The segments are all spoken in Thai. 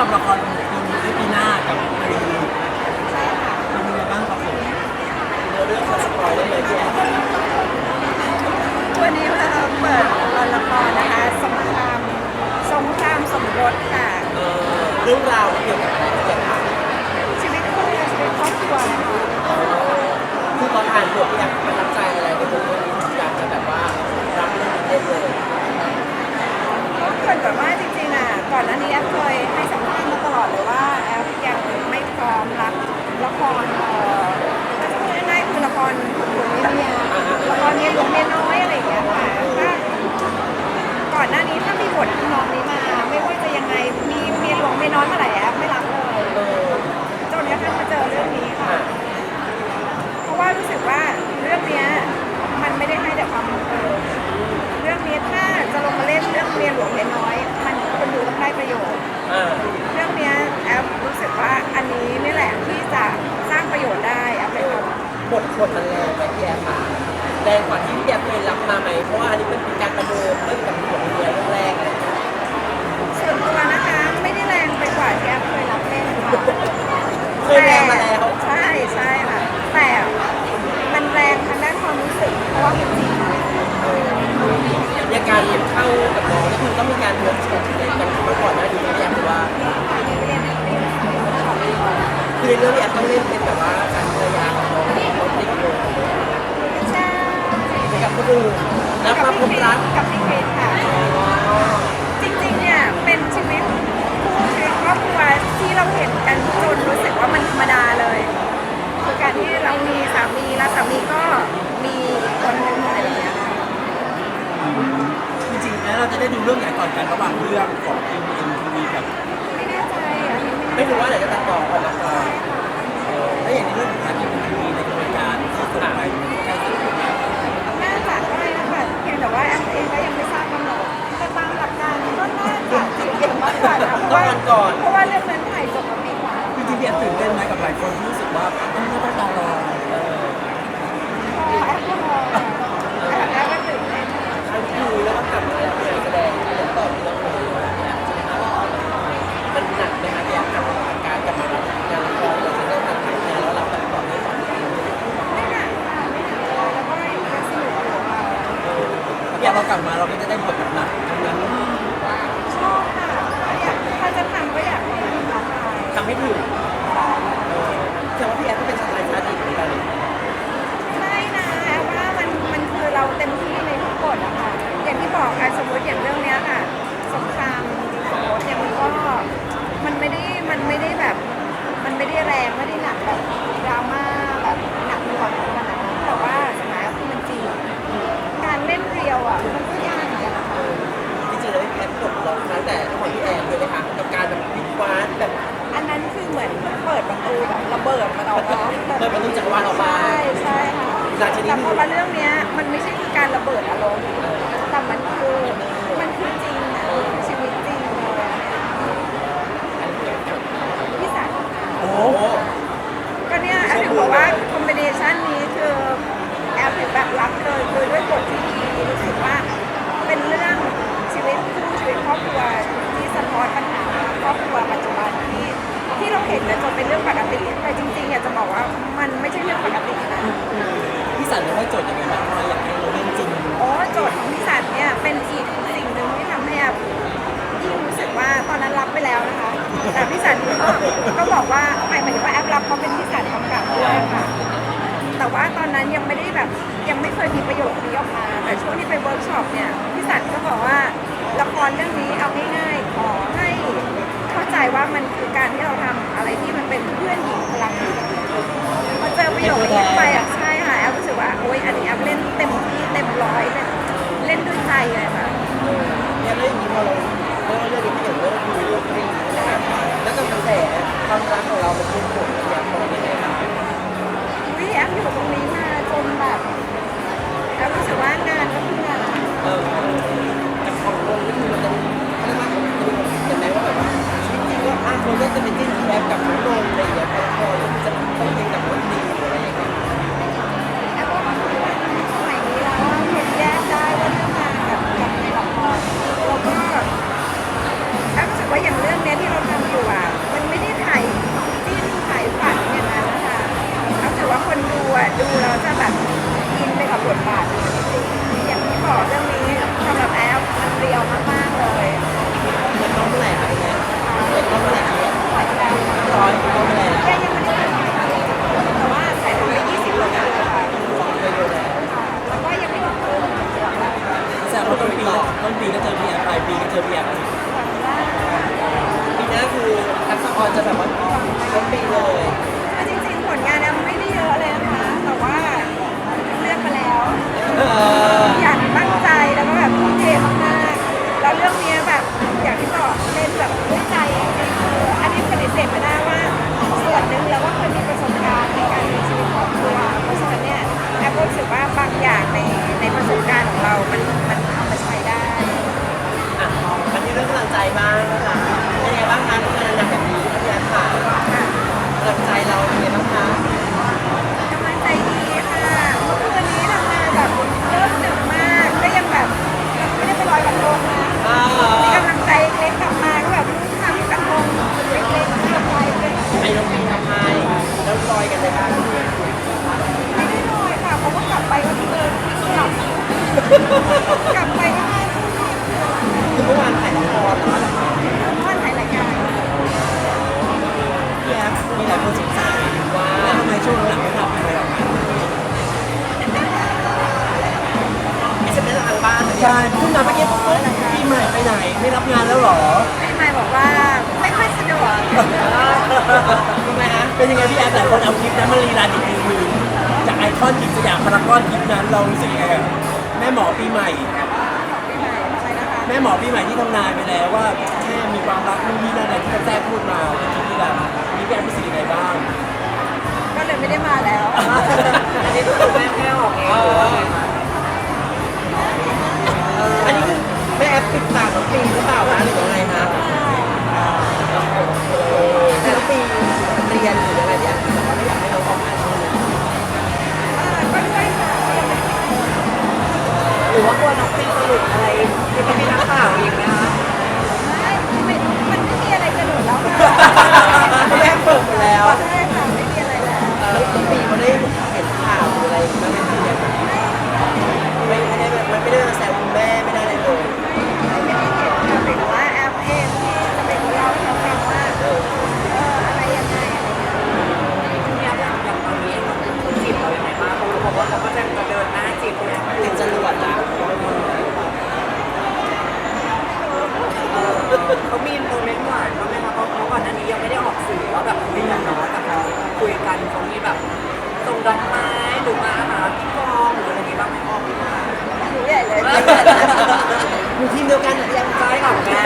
รับละครปีนี้ปีหน้ากับปีใช่ค่ะเป็นยังไงบ้างครับผมเนื้อเรื่องเขาสปอยได้เลยพี่แอนวันนี้เราเปิดละครนะคะสงครามสงครามสมรสค่ะเออเรื่องราวเกี่ยวกับอะไรพี่แอนคะชีวิตคู่และชีวิตครอบครัวคือตอนอ่านบทพี่แอนประทับใจอะไรในบทเรื่องนี้อยากจะแบบว่ารับเรื่องนี้เล่นเลยก็เกิดแบบว่าจริงๆอะก่อนหน้านี้แอฟเคยให้สัมภาษณ์ ลอดเลยว่าแอฟยังไม่พร้อมรับละครเอ่อถ้าจะพูดง่ายๆคือละครหลวงเมียเมียละครเมียหลวงเมียน้อยอะไรอย่างเงี้ยค่ะถ้าก่อนหน้านี้ถ้ามีบททำนองนี้มา ไม่ว่าจะยังไงมีเมียหลวงเมียน้อยเมื่อไหร่แอฟไม่รับเลยเออจนกระทั่งมาเจอเรื่องนี้ค่ะ เพราะว่ารู้สึกว่า ในเรื่องนี้แอนต้องเล่นเป็นแบบว่าสามีภรรยาของน้องน้องติ๊กเลยใช่ไปกับคนอื่นแล้วมาพบรักกับพี่เคสค่ะ จริงๆ เนี่ย เป็นชีวิตคู่ชีวิตครอบครัวที่เราเห็นกันจนรู้สึกว่ามันธรรมดาเลยคือการที่เรามีสามีแล้วสามีก็มีอีกคนนึงอะไรอย่างเงี้ยจริงๆแล้วเราจะได้ดูเรื่องไหนก่อนกันระหว่างเรื่องของทีมเอ็มทีวีกับ ไม่แน่ใจอันนี้ ไม่รู้ว่าไหนจะตัดต่อออกมาก่อนและอย่างนี้เรื่องของการทีมทีวีในกระบวนการที่ส่งไปใกล้สุดน่าจะได้นะคะเพียงแต่ว่าแอปเองก็ยังไม่ทราบกำหนดแต่ตามหลักการก็น่าจะเกี่ยวมากกว่านะเพราะว่าเพราะว่าเรื่องนั้นถ่ายจบมาปีกว่าจริงๆพี่แอมตื่นเต้นไหมกับหลายคนที่รู้สึกว่าต้องต้องต้อรอแอปก็รอแอปแอปก็ตื่นเต้น ทั้งดูแล้วก็กลับมาแล้วงานแสดงอย่างต่อที่เราเคยมันหนักไหมคะพี่แอนกับการกลับมารับงานละครเราจะได้ทำงานแล้วรับแบบต่อเนื่องต่อเนื่อง ไม่หนักค่ะไม่หนักเลยแล้วก็ยังสนุกอยู่ค่ะ พี่แอนเรา กลับมาเราก็จะ เปิดประตูจักรวาลออกมา ใช่ใช่ค่ะหลังจากนี้ แต่พอมาเรื่องเนี้ยมันไม่ใช่คือการระเบิดอารมณ์แต่มันคือมันคือจริงอะชีวิตจริงเลยอะพี่สันโอ้โอ้โหก็เนี่ยแอฟถึงบอกว่าคอมบิเนชันนี้คือแอฟถึงแบบรับเลยคือด้วยบทที่ดีรู้สึกว่าเป็นเรื่องชีวิตคู่ชีวิตครอบครัวที่สะท้อนปัญหาครอบครัวปัจจุบันที่ที่เราเห็นกันจนเป็นเรื่องปกติแต่จริง ประโยคนี้ออกมาแต่ช่วงที่ไปเวิร์กช็อปเนี่ยพี่สันก็บอกว่าละครเรื่องนี้เอาง่ายๆขอให้เข้าใจว่ามันคือการที่เราทำอะไรที่มันเป็นเพื่อนหญิงพลังหญิงพอเจอประโยคนี้ไปอะใช่ค่ะแอฟรู้สึกว่าโอ๊ยอันนี้แอฟเล่นเต็มที่เต็มร้อยเลยเล่นด้วยใจเลยค่ะ เนี่ยแล้วอย่างนี้พอเรา เรียวมากๆเลยเปิดกล้องเมื่อไแปดร้องแหร่คปล่อยไปอนดร้องแมื่อไหร่กยังไม่ได้ถ่ายค่ะแต่ว่าถ่ายไปได้20โลนะแล้วก็ยังไม่ถึงครึ่งแซวว่าต้นปีต้นปีก็เจอพี่แอฟปลายปีก็เจอพี่แอฟปีหน้าคือทักษะออนจะแบบว่าต้นปีเลยแต่จริงๆผลงานแอไม่ได้เยอะเลยนะคะ แต่ว่าเลือกมาแล้ว เรื่องเมีย กลับไปก็ได้คือเมื่อวานถ่ายละครนมื่อวานถ่ายรายการพี่แอฟมีหลายคนสงสัยว่าทำไมช่วงหลังไม่ทำอะไรออกมามีเสน่ห์ทางบ้านใช่ขึ้นาเมื่อกี้ผมก็พี่ใหม่ไปไหนไม่รับงานแล้วหรอพี่ใหม่บอกว่าไม่ค่อยสะดวกทำไมฮะเป็นยังไงพี่แอฟหลายคนเอาคลิปนั้นมารีรันอีกทีนจากไอคอนกิจสยามพารากอนคลิปนั้นเรารู้สึกยังไง แม่หมอปีใหม่ แม่หมอปีใหม่ที่ทำนายไปแล้วว่าแค่มีความรักนู่นนี่นั่อะไรที่กะแทกพูดมาที่นี่แบบมีแก้มีสีอะไรบ้าง หรือว่ากลัวน้องเป็นสรุปอะไรจะเป็นนักข่าวอีกนะคะไม่ไม่มันไม่มีอะไรจะหลุดแล้วค่ะแม่เปิดไปแล้วใช่ค่ะไม่มีอะไรแล้วพี่ปีมันได้เห็นข่าวอะไรมันไม่ได้แบบมันไม่ได้มาแซว เขามีแบบตรงดอกไม้หรือมาหาพี่กองหรืออะไรอย่างงี้บ้างไหมพ่อพี่กหนูใหญ่เลย อยู่ทีมเดียวกันเหรอพี่อม ใช่ค่ะแม่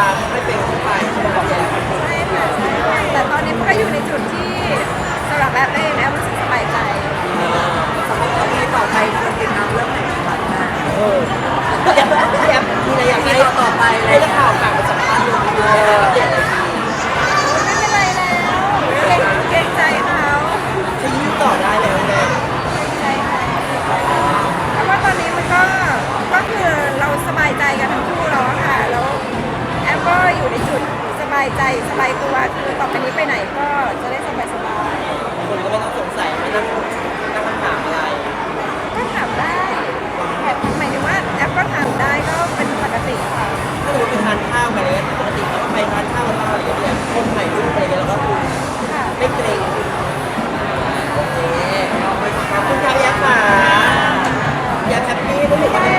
การ